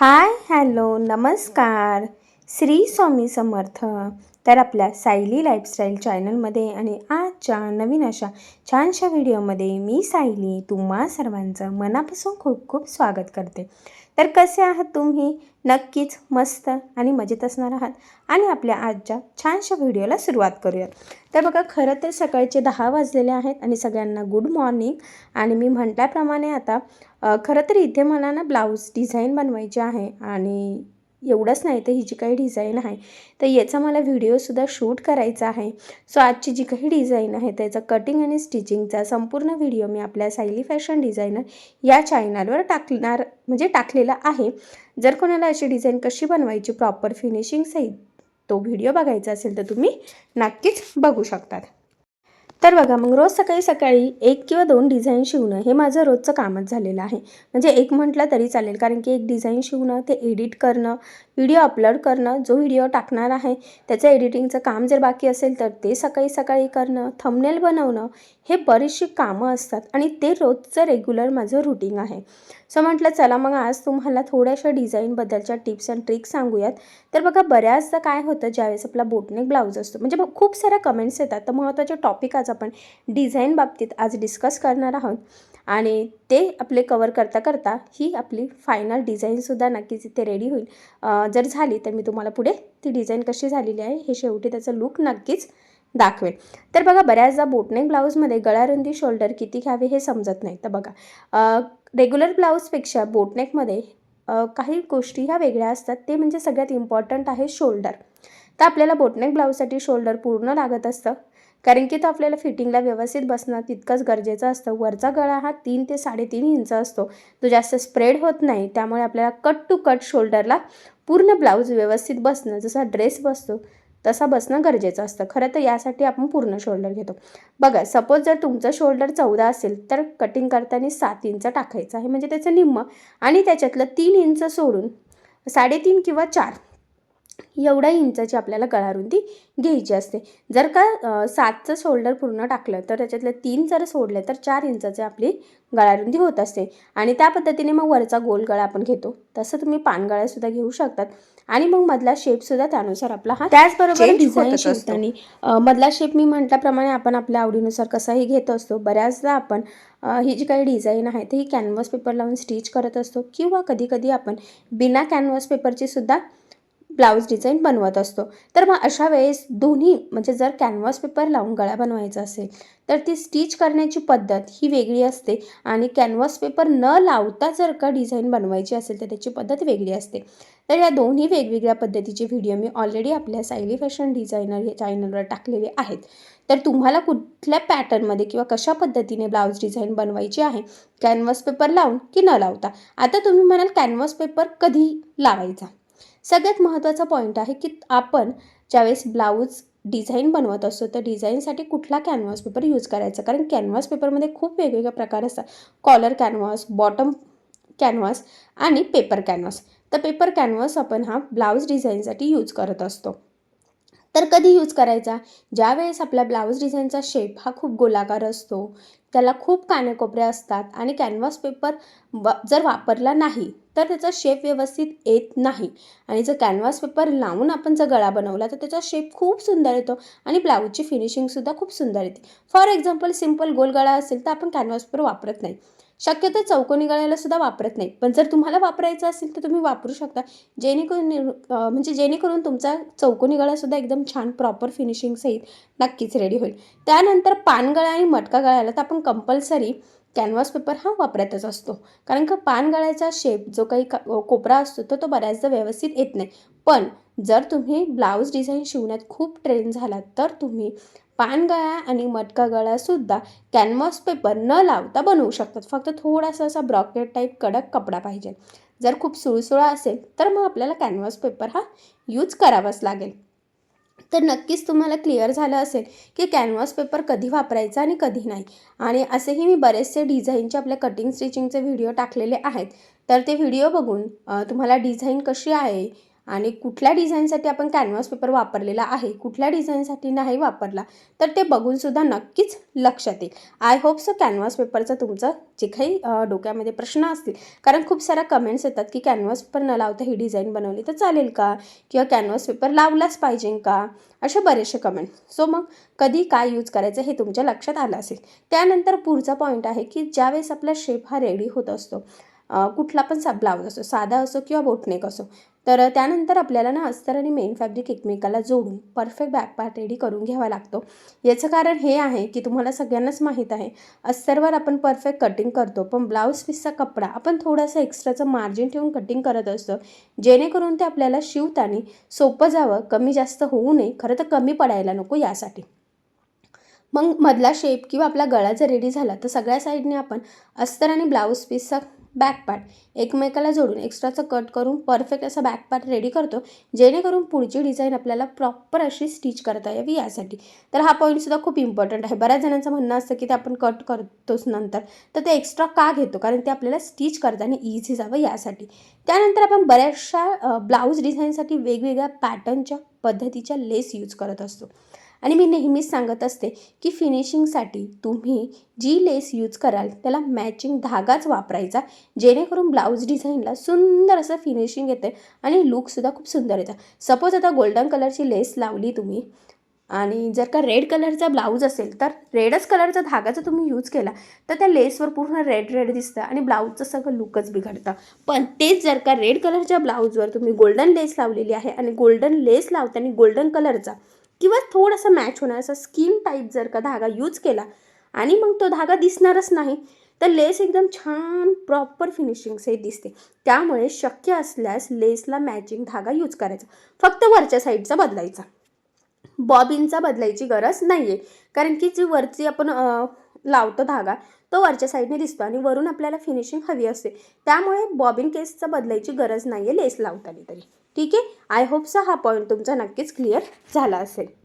Hi hello नमस्कार. श्री स्वामी समर्थ. तर आपल्या सायली लाईफस्टाईल चॅनलमध्ये आणि आजच्या नवीन अशा छानशा व्हिडिओमध्ये मी सायली तुम्हा सर्वांचं मनापासून खूप खूप स्वागत करते. तर कसे आहात तुम्ही? नक्कीच मस्त आणि मजेत असणार आहात. आणि आपल्या आजच्या छानशा व्हिडिओला सुरुवात करूयात. तर बघा खरं तर सकाळचे दहा वाजलेले आहेत आणि सगळ्यांना गुड मॉर्निंग आणि मी म्हटल्याप्रमाणे आता खरं तर इथे मला ना ब्लाऊज डिझाईन बनवायची आहे आणि एवढंच नाही तर ही जी काही डिझाईन आहे तर याचा मला व्हिडिओसुद्धा शूट करायचा आहे. सो आजची जी काही डिझाईन आहे त्याचं कटिंग आणि स्टिचिंगचा संपूर्ण व्हिडिओ मी आपल्या सायली फॅशन डिझायनर या चॅनलवर टाकणार म्हणजे टाकलेला आहे. जर कोणाला अशी डिझाईन कशी बनवायची प्रॉपर फिनिशिंग सहित तो व्हिडिओ बघायचा असेल तर तुम्ही नक्कीच बघू शकतात. तर बघा मग रोज सकाळी सकाळी एक किंवा दोन डिझाईन शिवणं हे माझं रोजचं कामच झालेलं आहे. म्हणजे एक म्हटलं तरी चालेल कारण की एक डिझाईन शिवणं ते एडिट करणं व्हिडिओ अपलोड करणं जो व्हिडिओ टाकणार आहे त्याचं एडिटिंगचं काम जर बाकी असेल तर ते सकाळी सकाळी करणं थंबनेल बनवणं हे बरीचशी कामं असतात आणि ते रोजचं रेग्युलर माझं रुटीन आहे. सो म्हटलं चला मग आज तुम्हाला थोड्याशा डिझाईनबद्दलच्या टिप्स अँड ट्रिक्स सांगूयात. तर बघा बऱ्याचदा काय होतं ज्यावेळेस आपला बोटनेक ब्लाऊज असतो म्हणजे बघ, खूप साऱ्या कमेंट्स येतात. तर महत्त्वाचे टॉपिक आज आपण डिझाईन बाबतीत आज डिस्कस करणार आहोत. आणि ते आपले कवर करता करता ही आपली फायनल डिझाईनसुद्धा नक्कीच इथे रेडी होईल. जर झाली तर मी तुम्हाला पुढे ती डिझाईन कशी झालेली आहे हे शेवटी त्याचं लुक नक्कीच दाखवेल. तर बघा बऱ्याचदा बोटनेक ब्लाऊजमध्ये गळारुंदी शोल्डर किती घ्यावे हे समजत नाही. तर बघा रेग्युलर ब्लाऊजपेक्षा बोटनेकमध्ये काही गोष्टी ह्या वेगळ्या असतात. ते म्हणजे सगळ्यात इम्पॉर्टंट आहे शोल्डर तर आपल्याला बोटनेक ब्लाऊजसाठी शोल्डर पूर्ण लागत असतं. कारण की तो आपल्याला फिटिंगला व्यवस्थित बसणं तितकंच गरजेचं असतं. वरचा गळा हा तीन ते साडेतीन इंच असतो. तो जास्त स्प्रेड होत नाही. त्यामुळे आपल्याला कट टू कट शोल्डरला पूर्ण ब्लाऊज व्यवस्थित बसणं जसा ड्रेस बसतो तसा बसणं गरजेचं असतं. खरं तर यासाठी आपण पूर्ण शोल्डर घेतो. बघा सपोज जर तुमचं शोल्डर चौदा असेल तर कटिंग करताना सात इंच टाकायचं आहे. म्हणजे त्याचं निम्म. आणि त्याच्यातलं तीन इंच सोडून साडेतीन किंवा चार एवढ्या इंचाची आपल्याला गळारुंदी घ्यायची असते. जर का सातचं शोल्डर पूर्ण टाकलं तर त्याच्यातलं तीन जर सोडले तर चार इंचाची आपली गळारुंदी होत असते. आणि त्या पद्धतीने मग वरचा गोल गळा आपण घेतो. तसं तुम्ही पानगळासुद्धा घेऊ शकतात. आणि मग मधला शेपसुद्धा त्यानुसार आपला हा त्याचबरोबर डिझाईन. शिवताना मधला शेप मी म्हटल्याप्रमाणे आपण आपल्या आवडीनुसार कसाही घेत असतो. बऱ्याचदा आपण ही जी काही डिझाईन आहे ती ही कॅनव्हास पेपर लावून स्टिच करत असतो. किंवा कधी कधी आपण बिना कॅनव्हास पेपरची सुद्धा ब्लाऊज डिझाईन बनवत असतो. तर मग अशा वेळेस दोन्ही म्हणजे जर कॅनव्हास पेपर लावून गळा बनवायचा असेल तर ती स्टिच करण्याची पद्धत ही वेगळी असते आणि कॅनव्हास पेपर न लावता जर का डिझाईन बनवायची असेल तर त्याची पद्धत वेगळी असते. तर या दोन्ही वेगवेगळ्या पद्धतीचे व्हिडिओ मी ऑलरेडी आपल्या सायली फॅशन डिझायनर या चॅनलवर टाकलेले आहेत. तर तुम्हाला कुठल्या पॅटर्नमध्ये किंवा कशा पद्धतीने ब्लाऊज डिझाईन बनवायची आहे कॅनव्हास पेपर लावून की न लावता? आता तुम्ही म्हणाल कॅनव्हास पेपर कधी लावायचा? सगळ्यात महत्त्वाचा पॉईंट आहे की आपण ज्यावेळेस ब्लाऊज डिझाईन बनवत असतो तर डिझाईनसाठी कुठला कॅनव्हास पेपर यूज करायचा? कारण कॅनव्हास पेपरमध्ये खूप वेगवेगळे प्रकार असतात. कॉलर कॅनव्हास बॉटम कॅनव्हास आणि पेपर कॅनव्हास तर पेपर कॅनव्हास आपण हा ब्लाऊज डिझाईनसाठी यूज करत असतो. तर कधी यूज करायचा? ज्यावेळेस आपल्या ब्लाऊज डिझाईनचा शेप हा खूप गोलाकार असतो त्याला खूप कानेकोपरे असतात आणि कॅनव्हास पेपर व जर वापरला नाही तर त्याचा शेप व्यवस्थित येत नाही. आणि जर कॅनव्हास पेपर लावून आपण जर गळा बनवला तर त्याचा शेप खूप सुंदर येतो आणि ब्लाऊजची फिनिशिंगसुद्धा खूप सुंदर येते. फॉर एक्झाम्पल सिंपल गोल गळा असेल तर आपण कॅनव्हास पेपर वापरत नाही. शक्यतो चौकोनी गळ्याला सुद्धा वापरत नाही. पण जर तुम्हाला वापरायचं असेल तर तुम्ही वापरू शकता. जेणेकरून म्हणजे जेणेकरून तुमचा चौकोनी गळासुद्धा एकदम छान प्रॉपर फिनिशिंग सहित नक्कीच रेडी होईल. त्यानंतर पानगळा आणि मटका गळ्याला तर आपण कंपल्सरी कॅनव्हास पेपर हा वापरतच असतो. कारण का पानगळ्याचा शेप जो काही का कोपरा असतो तो तो बऱ्याचदा व्यवस्थित येत नाही. पण जर तुम्ही ब्लाऊज डिझाईन शिवण्यात खूप ट्रेन झालात तर तुम्ही पानगळा आणि मटका गळासुद्धा कॅनव्हास पेपर न लावता बनवू शकतात. फक्त थोडासा असा ब्रॉकेट टाईप कडक कपडा पाहिजे. जर खूप सुळसुळा असेल तर मग आपल्याला कॅनव्हास पेपर हा यूज करावाच लागेल. तर नक्कीच तुम्हाला क्लिअर झालं असेल की कॅनव्हास पेपर कधी वापरायचा आणि कधी नाही. आणि असेही मी बरेचसे डिझाईनचे आपल्या कटिंग स्टिचिंगचे व्हिडिओ टाकलेले आहेत. तर ते व्हिडिओ बघून तुम्हाला डिझाईन कशी आहे आणि कुठल्या डिझाईनसाठी आपण कॅनव्हास पेपर वापरलेला आहे कुठल्या डिझाईनसाठी नाही वापरला तर ते बघूनसुद्धा नक्कीच लक्षात येईल. आय होप सो कॅनव्हास पेपरचं तुमचं जे काही डोक्यामध्ये प्रश्न असतील कारण खूप साऱ्या कमेंट्स येतात की कॅनव्हास पेपर न लावता ही डिझाईन बनवली तर चालेल का? किंवा कॅनव्हास पेपर लावलाच पाहिजे का? असे बरेचसे कमेंट सो मग कधी काय यूज करायचं हे तुमच्या लक्षात आलं असेल. त्यानंतर पुढचा पॉईंट आहे की ज्यावेळेस आपला शेप हा रेडी होत असतो कुठला पण सा ब्लाऊज असो साधा असो किंवा बोटनेक असो तर त्यानंतर आपल्याला ना अस्तर आणि मेन फॅब्रिक एकमेकाला जोडून परफेक्ट बॅक रेडी करून घ्यावा लागतो. याचं कारण हे आहे की तुम्हाला सगळ्यांनाच माहीत आहे अस्तरवर आपण परफेक्ट कटिंग करतो पण ब्लाऊज पीसचा कपडा आपण थोडासा एक्स्ट्राचं मार्जिन ठेवून कटिंग करत असतो जेणेकरून ते आपल्याला शिवताना सोपं जावं कमी जास्त होऊ नये खरं तर कमी पडायला नको यासाठी. मग मधला शेप किंवा आपला गळा जर रेडी झाला तर सगळ्या साईडने आपण अस्तर आणि ब्लाऊज पीसचा बॅक पार्ट एकमेकाला जोडून एक्स्ट्राचं कट करून परफेक्ट असा बॅक पार्ट रेडी करतो जेणेकरून पुढची डिझाईन आपल्याला प्रॉपर अशी स्टिच करता यावी यासाठी. तर हा पॉईंटसुद्धा खूप इम्पॉर्टंट आहे. बऱ्याच जणांचं म्हणणं असतं की ते आपण कट करतोच नंतर. तर ते एक्स्ट्रा का घेतो? कारण ते आपल्याला स्टिच करताना इझी जावं यासाठी. त्यानंतर आपण बऱ्याचशा ब्लाऊज डिझाईनसाठी वेगवेगळ्या पॅटर्नच्या पद्धतीच्या लेस यूज करत असतो. आणि मी नेहमीच सांगत असते की फिनिशिंगसाठी तुम्ही जी लेस यूज कराल त्याला मॅचिंग धागाच वापरायचा. जेणेकरून ब्लाऊज डिझाईनला सुंदर असं फिनिशिंग येते आणि लुकसुद्धा खूप सुंदर येतं. सपोज आता गोल्डन कलरची लेस लावली तुम्ही आणि जर का रेड कलरचा ब्लाऊज असेल तर रेडच कलरचा धागा जर तुम्ही यूज केला तर त्या लेसवर पूर्ण रेड रेड दिसतं आणि ब्लाऊजचं सगळं लुकच बिघडतं. पण तेच जर का रेड कलरच्या ब्लाऊजवर तुम्ही गोल्डन लेस लावलेली आहे आणि गोल्डन लेस लावताना गोल्डन कलरचा किंवा थोडासा मॅच होणार असा स्किन टाईप जर का धागा यूज केला आणि मग तो धागा दिसणारच नाही तर लेस एकदम छान प्रॉपर फिनिशिंग दिसते. त्यामुळे शक्य असल्यास लेसला मॅचिंग धागा यूज करायचा. फक्त वरच्या साईडचा बदलायचा. बॉबिनचा बदलायची गरज नाही आहे कारण की जी वरची आपण लावतो धागा तो वरच्या साईडने दिसतो आणि वरून आपल्याला फिनिशिंग हवी असते. त्यामुळे बॉबिन केसचा बदलायची गरज नाही आहे लेस लावताना तरी. ठीक आहे? आय होपचा हा पॉईंट तुमचा नक्कीच क्लिअर झाला असेल.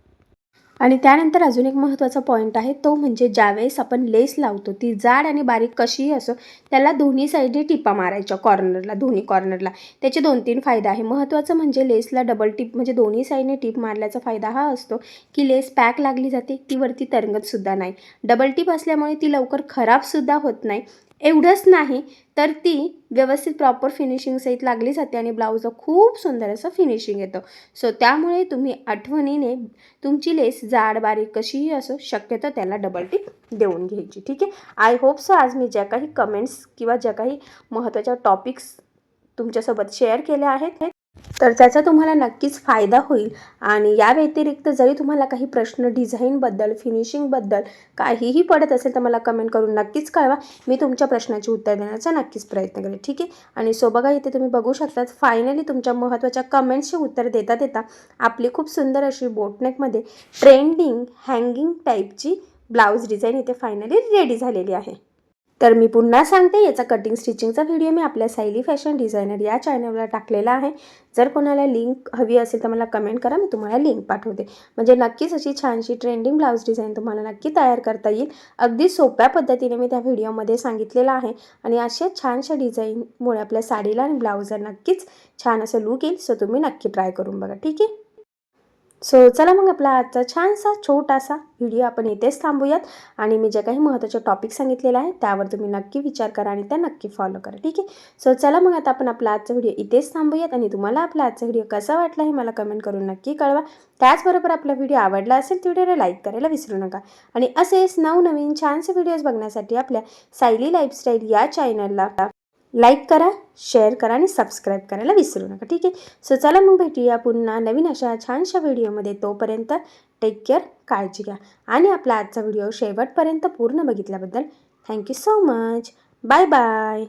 आणि त्यानंतर अजून एक महत्त्वाचा पॉईंट आहे तो म्हणजे ज्यावेळेस आपण लेस लावतो ती जाड आणि बारीक कशीही असो त्याला दोन्ही साईडने टिपा मारायच्या कॉर्नरला दोन्ही कॉर्नरला त्याचे दोन तीन फायदा आहे. महत्त्वाचं म्हणजे लेसला डबल टिप म्हणजे दोन्ही साईडने टिप मारल्याचा फायदा हा असतो की लेस पॅक लागली जाते ती वरती तरंगतसुद्धा नाही. डबल टिप असल्यामुळे ती लवकर खराबसुद्धा होत नाही. एवढंच नाही तर ती व्यवस्थित प्रॉपर फिनिशिंग सहित लागली जाते आणि ब्लाऊजला खूप सुंदर असं फिनिशिंग येतं. सो त्यामुळे तुम्ही आठवणीने तुमची लेस जाड बारीक कशीही असो शक्यतो त्याला डबल टिप देऊन घ्यायची. ठीक आहे? आय होप सो आज मी ज्या काही कमेंट्स किंवा ज्या काही महत्त्वाच्या टॉपिक्स तुमच्यासोबत शेअर केल्या आहेत तर त्याचा तुम्हाला नक्कीच फायदा होईल. आणि या व्यतिरिक्त जरी तुम्हाला काही प्रश्न डिझाईनबद्दल फिनिशिंगबद्दल काहीही पडत असेल तर मला कमेंट करून नक्कीच कळवा. मी तुमच्या प्रश्नाची उत्तर देण्याचा नक्कीच प्रयत्न करेन. ठीक आहे? आणि सो बघा इथे तुम्ही बघू शकतात फायनली तुमच्या महत्त्वाच्या कमेंट्सचे उत्तर देता देता आपली खूप सुंदर अशी बोटनेकमध्ये ट्रेंडिंग हँगिंग टाईपची ब्लाऊज डिझाईन इथे फायनली रेडी झालेली आहे. तर मी पुन्हा सांगते याचा कटिंग स्टिचिंगचा व्हिडिओ मी आपल्या सायली फॅशन डिझायनर या चॅनलला टाकलेला आहे. जर कोणाला लिंक हवी असेल तर मला कमेंट करा मी तुम्हाला लिंक पाठवते. म्हणजे नक्कीच अशी छानशी ट्रेंडिंग ब्लाऊज डिझाईन तुम्हाला नक्की तयार करता येईल. अगदी सोप्या पद्धतीने मी त्या व्हिडिओमध्ये सांगितलेलं आहे. आणि अशा छानशा डिझाईनमुळे आपल्या साडीला आणि ब्लाऊजला नक्कीच छान असं लुक येईल. सो तुम्ही नक्की ट्राय करून बघा. ठीक आहे? सो चला मग आपला आजचा छानसा छोटासा व्हिडिओ आपण इथेच थांबूयात. आणि मी जे काही महत्त्वाचे टॉपिक सांगितलेले आहे त्यावर तुम्ही नक्की विचार करा आणि त्या नक्की फॉलो करा ठीक आहे? सो चला मग आता आपण आपला आजचा व्हिडिओ इथेच थांबूयात. आणि तुम्हाला आपला आजचा व्हिडिओ कसा वाटला हे मला कमेंट करून नक्की कळवा. त्याचबरोबर आपला व्हिडिओ आवडला असेल तर व्हिडिओला लाईक करायला विसरू नका. आणि असेच नवनवीन छानसे व्हिडिओज बघण्यासाठी आपल्या सायली लाईफस्टाईल या चॅनलला लाईक करा शेअर करा आणि सबस्क्राईब करायला विसरू नका ठीक आहे? सो चला मग भेटूया पुन्हा नवीन अशा छानशा व्हिडिओमध्ये. तोपर्यंत टेक केअर काळजी घ्या. आणि आपला आजचा व्हिडिओ शेवटपर्यंत पूर्ण बघितल्याबद्दल thank you so much bye bye